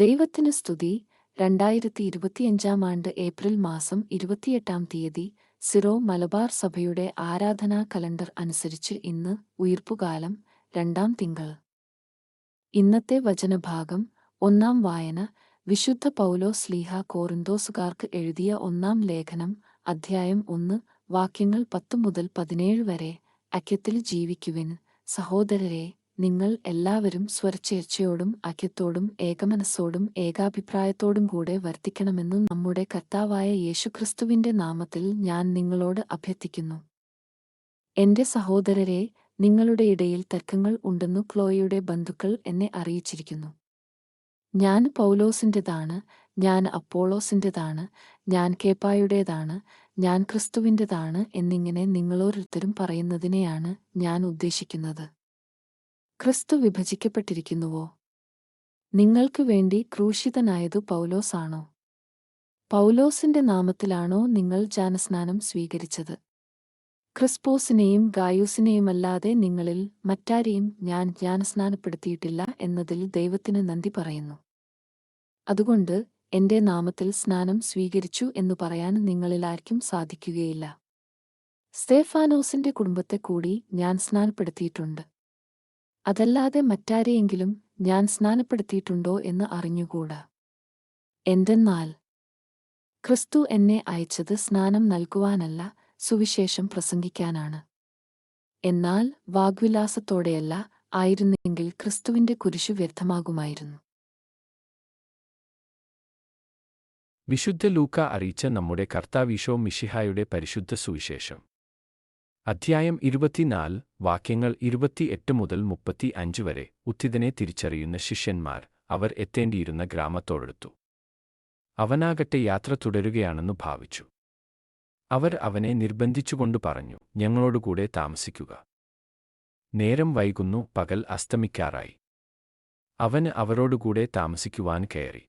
ദൈവത്തിന് സ്തുതി. രണ്ടായിരത്തി ഇരുപത്തിയഞ്ചാം ആണ്ട് ഏപ്രിൽ മാസം ഇരുപത്തിയെട്ടാം തീയതി സിറോ മലബാർ സഭയുടെ ആരാധനാ കലണ്ടർ അനുസരിച്ച് ഇന്ന് ഉയിർപ്പുകാലം രണ്ടാം തിങ്കൾ. ഇന്നത്തെ വചനഭാഗം ഒന്നാം വായന. വിശുദ്ധ പൗലോ സ്ലീഹ കോറിന്തോസുകാർക്ക് എഴുതിയ ഒന്നാം ലേഖനം അധ്യായം ഒന്ന് വാക്യങ്ങൾ പത്തു മുതൽ പതിനേഴ് വരെ. അക്യത്തിൽ ജീവിക്കുവിൻ. സഹോദരരെ നിങ്ങൾ എല്ലാവരും സ്വരച്ചേർച്ചയോടും അഖ്യത്തോടും ഏകമനസ്സോടും ഏകാഭിപ്രായത്തോടും കൂടെ വർത്തിക്കണമെന്ന് നമ്മുടെ കർത്താവായ യേശുക്രിസ്തുവിന്റെ നാമത്തിൽ ഞാൻ നിങ്ങളോട് അഭ്യർത്ഥിക്കുന്നു. എന്റെ സഹോദരരെ നിങ്ങളുടെ ഇടയിൽ തർക്കങ്ങൾ ഉണ്ടെന്നു ക്ലോയിയുടെ ബന്ധുക്കൾ എന്നെ അറിയിച്ചിരിക്കുന്നു. ഞാൻ പൗലോസിന്റെതാണ് ഞാൻ അപ്പോളോസിന്റെതാണ് ഞാൻ കേപ്പായുടേതാണ് ഞാൻ ക്രിസ്തുവിന്റെതാണ് എന്നിങ്ങനെ നിങ്ങളോരോരുത്തരും പറയുന്നതിനെയാണ് ഞാൻ ഉദ്ദേശിക്കുന്നത്. ക്രിസ്തു വിഭജിക്കപ്പെട്ടിരിക്കുന്നുവോ? നിങ്ങൾക്ക് വേണ്ടി ക്രൂശിതനായതു പൗലോസാണോ? പൗലോസിന്റെ നാമത്തിലാണോ നിങ്ങൾ ജാനസ്നാനം സ്വീകരിച്ചത്? ക്രിസ്പോസിനെയും ഗായൂസിനെയുമല്ലാതെ നിങ്ങളിൽ മറ്റാരെയും ഞാൻ ജ്ഞാനസ്നാനപ്പെടുത്തിയിട്ടില്ല എന്നതിൽ ദൈവത്തിന് നന്ദി പറയുന്നു. അതുകൊണ്ട് എന്റെ നാമത്തിൽ സ്നാനം സ്വീകരിച്ചു എന്നു പറയാൻ നിങ്ങളിലാർക്കും സാധിക്കുകയില്ല. സ്തേഫാനോസിന്റെ കുടുംബത്തെ കൂടി ഞാൻ സ്നാനപ്പെടുത്തിയിട്ടുണ്ട്. അതല്ലാതെ മറ്റാരെയെങ്കിലും ഞാൻ സ്നാനപ്പെടുത്തിയിട്ടുണ്ടോ എന്ന് അറിഞ്ഞുകൂടാ. എന്തെന്നാൽ ക്രിസ്തു എന്നെ അയച്ചത് സ്നാനം നൽകുവാനല്ല സുവിശേഷം പ്രസംഗിക്കാനാണ്. എന്നാൽ വാഗ്വിലാസത്തോടെയല്ല ആയിരുന്നെങ്കിൽ ക്രിസ്തുവിന്റെ കുരിശു വ്യർത്ഥമാകുമായിരുന്നു. വിശുദ്ധ ലൂക്ക അറിയിച്ച നമ്മുടെ കർത്താവീശോ മിഷിഹായുടെ പരിശുദ്ധ സുവിശേഷം. അധ്യായം ഇരുപത്തിനാല് വാക്യങ്ങൾ ഇരുപത്തിയെട്ട് മുതൽ മുപ്പത്തി അഞ്ച് വരെ ഉത്തിതനെ തിരിച്ചറിയുന്ന ശിഷ്യന്മാർ അവർ എത്തേണ്ടിയിരുന്ന ഗ്രാമത്തോടെടുത്തു. അവനാകട്ടെ യാത്ര തുടരുകയാണെന്നു ഭാവിച്ചു. അവർ അവനെ നിർബന്ധിച്ചുകൊണ്ടു പറഞ്ഞു ഞങ്ങളോടുകൂടെ താമസിക്കുക. നേരം വൈകുന്നു പകൽ അസ്തമിക്കാറായി. അവന് അവരോടുകൂടെ താമസിക്കുവാൻ കയറി.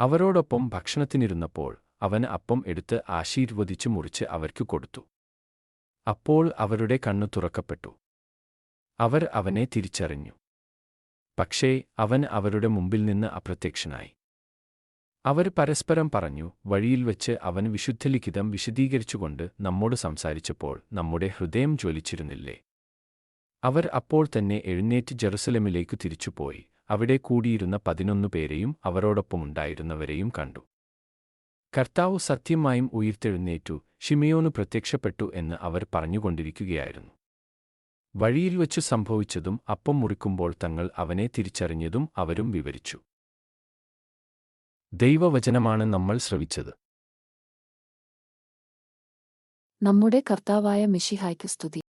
അവരോടൊപ്പം ഭക്ഷണത്തിനിരുന്നപ്പോൾ അവന് അപ്പം എടുത്ത് ആശീർവദിച്ചു മുറിച്ച് അവർക്കു കൊടുത്തു. അപ്പോൾ അവരുടെ കണ്ണു തുറക്കപ്പെട്ടു. അവർ അവനെ തിരിച്ചറിഞ്ഞു. പക്ഷേ അവൻ അവരുടെ മുമ്പിൽ നിന്ന് അപ്രത്യക്ഷനായി. അവർ പരസ്പരം പറഞ്ഞു വഴിയിൽ വച്ച് അവൻ വിശുദ്ധലിഖിതം വിശദീകരിച്ചുകൊണ്ട് നമ്മോട് സംസാരിച്ചപ്പോൾ നമ്മുടെ ഹൃദയം ജ്വലിച്ചിരുന്നില്ലേ? അവർ അപ്പോൾ തന്നെ എഴുന്നേറ്റ് ജെറുസലമിലേക്കു തിരിച്ചുപോയി. അവിടെ കൂടിയിരുന്ന പതിനൊന്നു പേരെയും അവരോടൊപ്പമുണ്ടായിരുന്നവരെയും കണ്ടു. കർത്താവ് സത്യമായും ഉയർത്തെഴുന്നേറ്റു ഷിമിയോനു പ്രത്യക്ഷപ്പെട്ടു എന്ന് അവർ പറഞ്ഞുകൊണ്ടിരിക്കുകയായിരുന്നു. വഴിയിൽ വച്ചു സംഭവിച്ചതും അപ്പം മുറിക്കുമ്പോൾ തങ്ങൾ അവനെ തിരിച്ചറിഞ്ഞതും അവരും വിവരിച്ചു. ദൈവവചനമാണ് നമ്മൾ ശ്രവിച്ചത്. നമ്മുടെ കർത്താവായ മിഷിഹായ്ക്ക് സ്തുതി.